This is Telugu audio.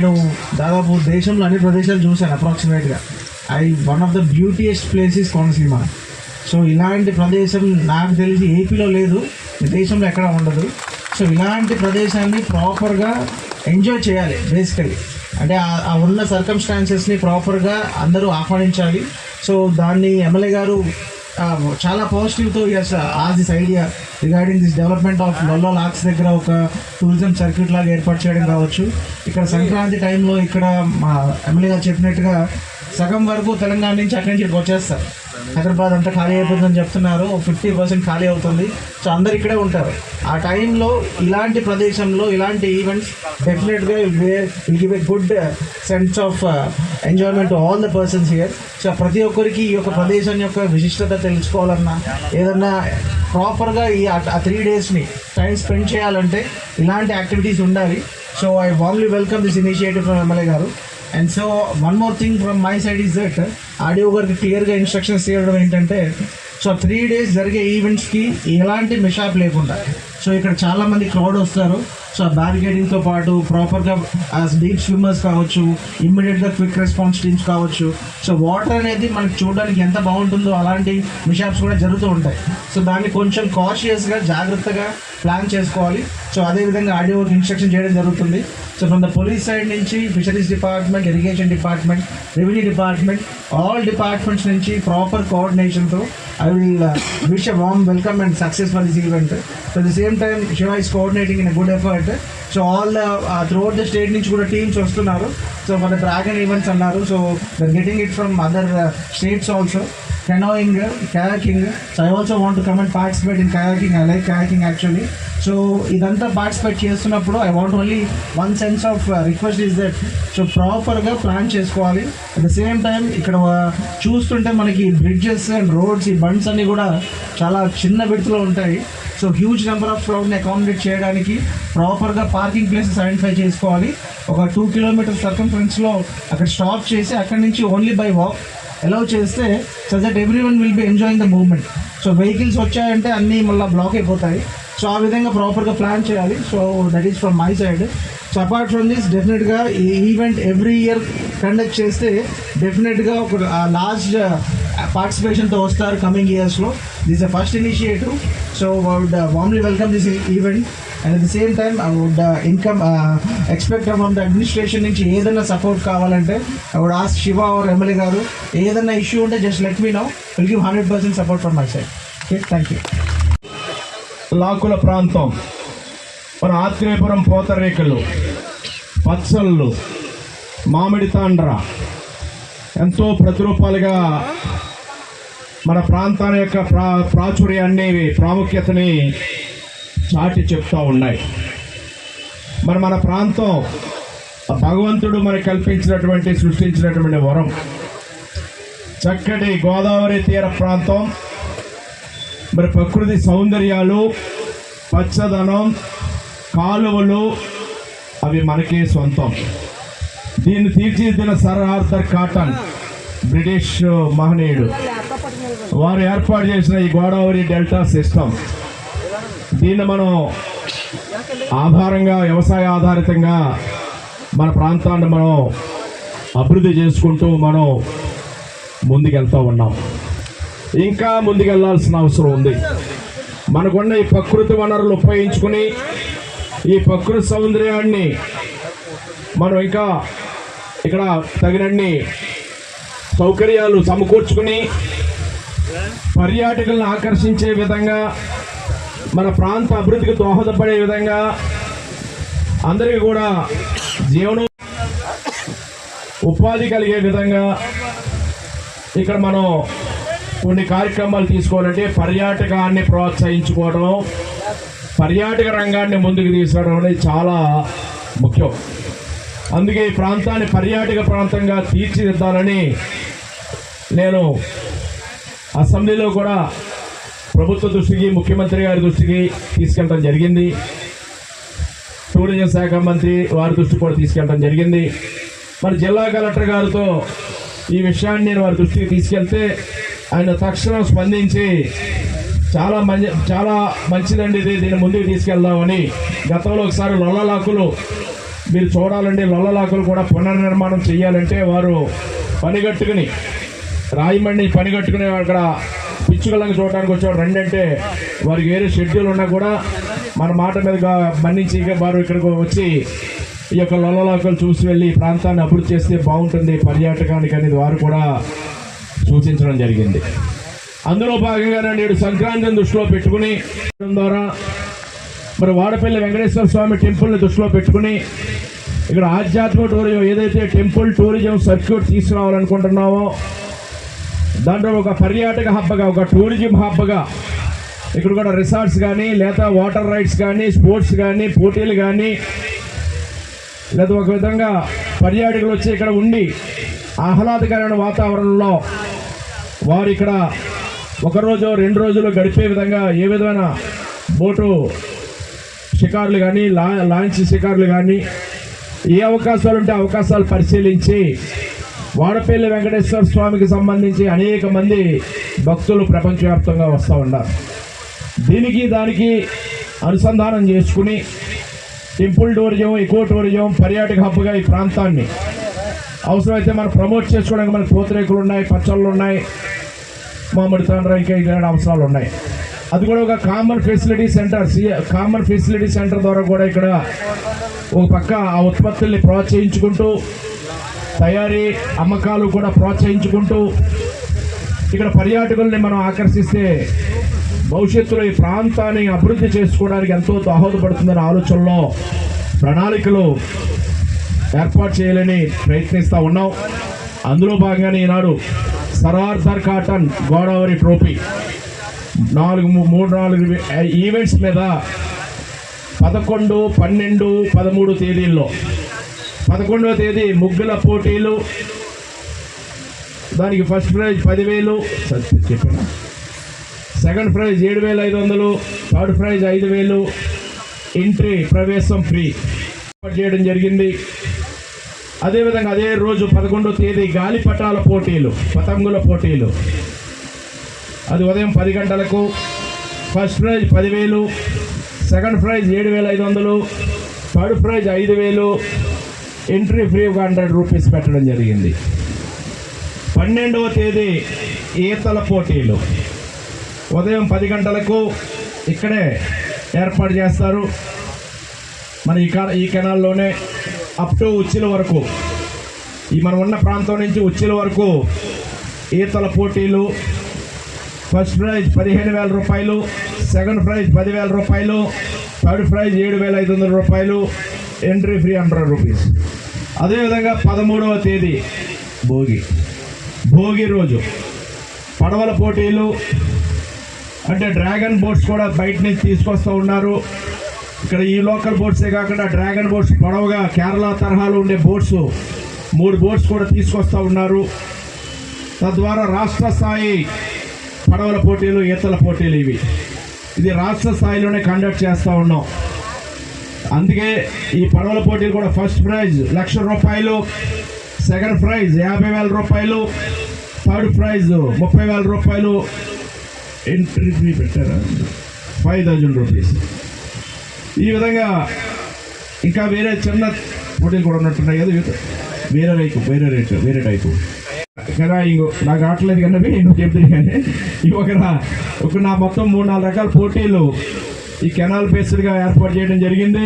నేను దాదాపు దేశంలో అన్ని ప్రదేశాలు చూశాను అప్రాక్సిమేట్గా I one of the beautiest places Konaseema. So ఇలాంటి ప్రదేశం నాకు తెలిసి ఏపీలో లేదు దేశంలో ఎక్కడ ఉండదు. సో ఇలాంటి ప్రదేశాన్ని ప్రాపర్గా ఎంజాయ్ చేయాలి బేసికలీ అంటే ఆ- ఉన్న సర్కమ్స్టాన్సెస్ని ప్రాపర్గా అందరూ ఆహ్వానించాలి. సో దాన్ని ఎమ్మెల్యే గారు చాలా పాజిటివ్తో yes as this idea regarding this development of లల్లో లాక్స్ దగ్గర ఒక టూరిజం సర్క్యూట్ లాగా ఏర్పాటు చేయడం కావచ్చు. ఇక్కడ సంక్రాంతి టైంలో ఇక్కడ మా ఎమ్మెల్యే గారు చెప్పినట్టుగా సగం వరకు తెలంగాణ నుంచి అక్కడి నుంచి ఇక్కడికి వచ్చేస్తారు. హైదరాబాద్ అంతా ఖాళీ అయిపోతుందని చెప్తున్నారు. ఫిఫ్టీ పర్సెంట్ ఖాళీ అవుతుంది. సో అందరు ఇక్కడే ఉంటారు. ఆ టైంలో ఇలాంటి ప్రదేశంలో ఇలాంటి ఈవెంట్స్ డెఫినెట్గా will give a good sense of enjoyment all the persons here so ప్రతి ఒక్కరికి ఈ యొక్క ప్రదేశం యొక్క విశిష్టత తెలుసుకోవాలన్నా ఏదన్నా ప్రాపర్గా ఈ ఆ త్రీ డేస్ని టైం స్పెండ్ చేయాలంటే ఇలాంటి యాక్టివిటీస్ ఉండాలి. So I warmly welcome this initiative from MLA గారు. And so one more thing from my side is that audio గారికి క్లియర్గా ఇన్స్ట్రక్షన్స్ ఇవ్వడం ఏంటంటే సో త్రీ డేస్ జరిగే ఈవెంట్స్కి ఎలాంటి మిషాప్ లేకుండా సో ఇక్కడ చాలామంది క్రౌడ్ వస్తారు. సో ఆ బ్యారికేడింగ్తో పాటు ప్రాపర్గా డీప్ స్విమ్మర్స్ కావచ్చు ఇమ్మీడియట్గా క్విక్ రెస్పాన్స్ టీమ్స్ కావచ్చు. సో వాటర్ అనేది మనకి చూడడానికి ఎంత బాగుంటుందో అలాంటి మిషాప్స్ కూడా జరుగుతూ ఉంటాయి. సో దాన్ని కొంచెం కాషియస్గా జాగ్రత్తగా ప్లాన్ చేసుకోవాలి. సో అదేవిధంగా ఆడియో ఇన్స్ట్రక్షన్ చేయడం జరుగుతుంది. So from the police side నుంచి fisheries department irrigation department revenue department all departments నుంచి proper కోఆర్డినేషన్తో I will wish a warm welcome and success for this event so the same time Shiva is coordinating in good effort so all throughout the state నుంచి కూడా టీమ్స్ వస్తున్నారు సో మన డ్రాగన్ ఈవెంట్స్ అన్నారు so they're getting it from other states also canoeing, kayaking. So I also want to come and participate in kayaking. I like kayaking actually. So ఇదంతా పార్టిసిపేట్ చేస్తున్నప్పుడు I want only one sense of request is that so ప్రాపర్గా ప్లాన్ చేసుకోవాలి. అట్ ద సేమ్ టైం ఇక్కడ uh, చూస్తుంటే మనకి బ్రిడ్జెస్ అండ్ రోడ్స్ ఈ బండ్స్ అన్నీ కూడా చాలా చిన్న విడతలో ఉంటాయి. సో హ్యూజ్ నెంబర్ ఆఫ్ క్రౌడ్ని అకామిడేట్ చేయడానికి ప్రాపర్గా పార్కింగ్ ప్లేసెస్ ఐడెంటిఫై చేసుకోవాలి. ఒక టూ కిలోమీటర్ సర్కంఫరెన్స్లో అక్కడ స్టాప్ చేసి అక్కడి నుంచి ఓన్లీ బై వాక్ అలౌ చేస్తే so that everyone will be enjoying the movement so vehicles వచ్చాయంటే అన్నీ మళ్ళీ బ్లాక్ అయిపోతాయి. సో ఆ విధంగా ప్రాపర్గా ప్లాన్ చేయాలి. So that is from my side so apart from this డెఫినెట్గా ఈ ఈవెంట్ ఎవ్రీ ఇయర్ కండక్ట్ చేస్తే డెఫినెట్గా ఒక లార్జ్ పార్టిసిపేషన్తో వస్తారు కమింగ్ ఇయర్స్లో this the first initiative so would warmly welcome this event and at the same time I would income expect from the administration నుంచి ఏదైనా సపోర్ట్ కావాలంటే I would ask Shiva or MLA గారు ఏదైనా ఇష్యూ ఉంటే just let me know will give hundred percent support from my side okay thank you లాకుల ప్రాంతం. మన ఆత్రేయపురం పోతరేకలు పచ్చళ్ళు మామిడి తాండ్ర. ఎంతో ప్రతిరూపాలుగా మన ప్రాంతాల యొక్క ప్రా ప్రాచుర్యాన్ని ప్రాముఖ్యతని చాటి చెప్తూ ఉన్నాయి. మరి మన ప్రాంతం భగవంతుడు మనకు కల్పించినటువంటి సృష్టించినటువంటి వరం. చక్కటి గోదావరి తీర ప్రాంతం. మరి ప్రకృతి సౌందర్యాలు పచ్చదనం కాలువలు అవి మనకే సొంతం. దీన్ని తీర్చిదిద్దిన సర్ ఆర్థర్ కాటన్ బ్రిటిష్ మహనీయుడు. వారు ఏర్పాటు చేసిన ఈ గోదావరి డెల్టా సిస్టమ్. దీన్ని మనం ఆధారంగా వ్యవసాయ ఆధారితంగా మన ప్రాంతాన్ని మనం అభివృద్ధి చేసుకుంటూ మనం ముందుకెళ్తూ ఉన్నాం. ఇంకా ముందుకెళ్ళాల్సిన అవసరం ఉంది. మనకున్న ఈ ప్రకృతి వనరులు ఉపయోగించుకుని ఈ ప్రకృతి సౌందర్యాన్ని మనం ఇంకా ఇక్కడ తగినన్ని సౌకర్యాలు సమకూర్చుకుని పర్యాటకులను ఆకర్షించే విధంగా మన ప్రాంత అభివృద్ధికి దోహదపడే విధంగా అందరికీ కూడా జీవనం ఉపాధి కలిగే విధంగా ఇక్కడ మనం కొన్ని కార్యక్రమాలు తీసుకోవాలంటే పర్యాటకాన్ని ప్రోత్సహించుకోవడం పర్యాటక రంగాన్ని ముందుకు తీసుకురావడం అనేది చాలా ముఖ్యం. అందుకే ఈ ప్రాంతాన్ని పర్యాటక ప్రాంతంగా తీర్చిదిద్దాలని నేను అసెంబ్లీలో కూడా ప్రభుత్వ దృష్టికి ముఖ్యమంత్రి గారి దృష్టికి తీసుకెళ్ళడం జరిగింది. టూరిజం శాఖ మంత్రి వారి దృష్టికి కూడా తీసుకెళ్ళడం జరిగింది. మరి జిల్లా కలెక్టర్ గారితో ఈ విషయాన్ని నేను వారి దృష్టికి తీసుకెళ్తే ఆయన తక్షణం స్పందించి చాలా మంచి చాలా మంచిదండి ఇది. దీన్ని ముందుకు తీసుకెళ్దామని గతంలో ఒకసారి లొల్లలాకులు మీరు చూడాలండి. లొల్లలాకులు కూడా పునర్నిర్మాణం చేయాలంటే వారు పనిగట్టుకుని రాయమండి పనిగట్టుకుని అక్కడ పిచ్చుకలంగా చూడడానికి వచ్చాడు రండి అంటే వారికి వేరే షెడ్యూల్ ఉన్నా కూడా మన మాట మీదుగా మన్నించి వారు ఇక్కడికి వచ్చి ఈ యొక్క లొల్లలాకులు చూసి వెళ్ళి ప్రాంతాన్ని అభివృద్ధి చేస్తే బాగుంటుంది. పర్యాటకానికి అనేది వారు కూడా సూచించడం జరిగింది. అందులో భాగంగా నేడు సంక్రాంతిని దృష్టిలో పెట్టుకుని ద్వారా మరి వాడపల్లి వెంకటేశ్వర స్వామి టెంపుల్ని దృష్టిలో పెట్టుకుని ఇక్కడ ఆధ్యాత్మిక టూరిజం ఏదైతే టెంపుల్ టూరిజం సర్క్యూట్ తీసుకురావాలనుకుంటున్నామో దాంట్లో ఒక పర్యాటక హబ్బగా ఒక టూరిజం హబ్బగా ఇక్కడ కూడా రిసార్ట్స్ కానీ లేదా వాటర్ రైడ్స్ కానీ స్పోర్ట్స్ కానీ పోటీలు కానీ లేదా ఒక విధంగా పర్యాటకులు వచ్చి ఇక్కడ ఉండి ఆహ్లాదకరమైన వాతావరణంలో వారు ఇక్కడ ఒకరోజు రెండు రోజులు గడిపే విధంగా ఏ విధమైన బోటు షికారులు కానీ లా లాంచ్ షికారులు కానీ ఏ అవకాశాలు ఉంటే అవకాశాలు పరిశీలించి వాడపల్లి వెంకటేశ్వర స్వామికి సంబంధించి అనేక మంది భక్తులు ప్రపంచవ్యాప్తంగా వస్తూ ఉన్నారు. దీనికి దానికి అనుసంధానం చేసుకుని టెంపుల్ టూరిజం ఎకో టూరిజం పర్యాటక హబ్గా ఈ ప్రాంతాన్ని అవసరమైతే మనం ప్రమోట్ చేసుకోవడానికి మనకు పూతరేకులు ఉన్నాయి పచ్చళ్ళు ఉన్నాయి మామిడి తండ్రి ఇంకా ఇలాంటి అవసరాలు ఉన్నాయి. అది కూడా ఒక common facility centre common facility centre ద్వారా కూడా ఇక్కడ ఒక పక్క ఆ ఉత్పత్తుల్ని ప్రోత్సహించుకుంటూ తయారీ అమ్మకాలు కూడా ప్రోత్సహించుకుంటూ ఇక్కడ పర్యాటకుల్ని మనం ఆకర్షిస్తే భవిష్యత్తులో ఈ ప్రాంతాన్ని అభివృద్ధి చేసుకోవడానికి ఎంతో దోహదపడుతుందనే ఆలోచనలో ప్రణాళికలు ఏర్పాటు చేయాలని ప్రయత్నిస్తూ ఉన్నాం. అందులో భాగంగానే ఈనాడు Sir Arthur Cotton Godavari trophy. నాలుగు మూడు నాలుగు ఈవెంట్స్ మీద పదకొండు పన్నెండు పదమూడు తేదీల్లో. పదకొండవ తేదీ ముగ్గుల పోటీలు. దానికి ఫస్ట్ ప్రైజ్ పదివేలు. చెప్పాను సెకండ్ ప్రైజ్ ఏడు వేల ఐదు వందలు. థర్డ్ ప్రైజ్ ఐదు వేలు. ఎంట్రీ ప్రవేశం ఫ్రీ. ఏర్పాటు చేయడం జరిగింది. అదేవిధంగా అదే రోజు పదకొండో తేదీ గాలిపటాల పోటీలు పతంగుల పోటీలు. అది ఉదయం పది గంటలకు ఫస్ట్ ప్రైజ్ పదివేలు సెకండ్ ప్రైజ్ ఏడు వేల ఐదు వందలు థర్డ్ ప్రైజ్ ఐదు వేలు ఎంట్రీ ఫ్రీ ఒక హండ్రెడ్ రూపీస్ పెట్టడం జరిగింది. పన్నెండవ తేదీ ఈతల పోటీలు. ఉదయం పది గంటలకు ఇక్కడే ఏర్పాటు చేస్తారు. మన ఈ ఈ కెనాల్లోనే అప్ టు ఉచ్చిల వరకు ఈ మనం ఉన్న ప్రాంతం నుంచి ఉచ్చిల వరకు ఈతల పోటీలు ఫస్ట్ ప్రైజ్ పదిహేను వేల రూపాయలు సెకండ్ ప్రైజ్ పదివేల రూపాయలు థర్డ్ ప్రైజ్ ఏడు వేల ఐదు వందల రూపాయలు ఎంట్రీ ఫ్రీ హండ్రెడ్ రూపీస్. అదేవిధంగా పదమూడవ తేదీ భోగి. భోగి రోజు. పడవల పోటీలు అంటే డ్రాగన్ బోట్స్ కూడా బయట నుంచి తీసుకొస్తూ ఉన్నారు. ఇక్కడ ఈ లోకల్ బోట్సే కాకుండా డ్రాగన్ బోట్స్ పొడవుగా కేరళ తరహాలో ఉండే బోట్స్ మూడు బోట్స్ కూడా తీసుకొస్తూ ఉన్నారు. తద్వారా రాష్ట్ర స్థాయి పడవల పోటీలు ఈతల పోటీలు ఇవి. ఇది రాష్ట్ర స్థాయిలోనే కండక్ట్ చేస్తూ ఉన్నాం. అందుకే ఈ పడవల పోటీలు కూడా ఫస్ట్ ప్రైజ్ లక్ష రూపాయలు. సెకండ్ ప్రైజ్ యాభై వేల రూపాయలు. థర్డ్ ప్రైజ్ ముప్పై వేల రూపాయలు. ఎంట్రీ ఫీ పెట్టారు? ఫైవ్ థౌజండ్ రూపీస్ ఈ విధంగా ఇంకా వేరే చిన్న పోటీలు కూడా ఉన్నట్టున్నాయి కదా వేరే రైతు వేరే రేటు వేరే టైపు. కదా ఇంకో నాకు రావట్లేదు కానీ నువ్వు చెప్తుంది కానీ ఇవి ఒక నా మొత్తం మూడు నాలుగు రకాల పోటీలు ఈ కెనాల్ బేస్డ్గా ఏర్పాటు చేయడం జరిగింది.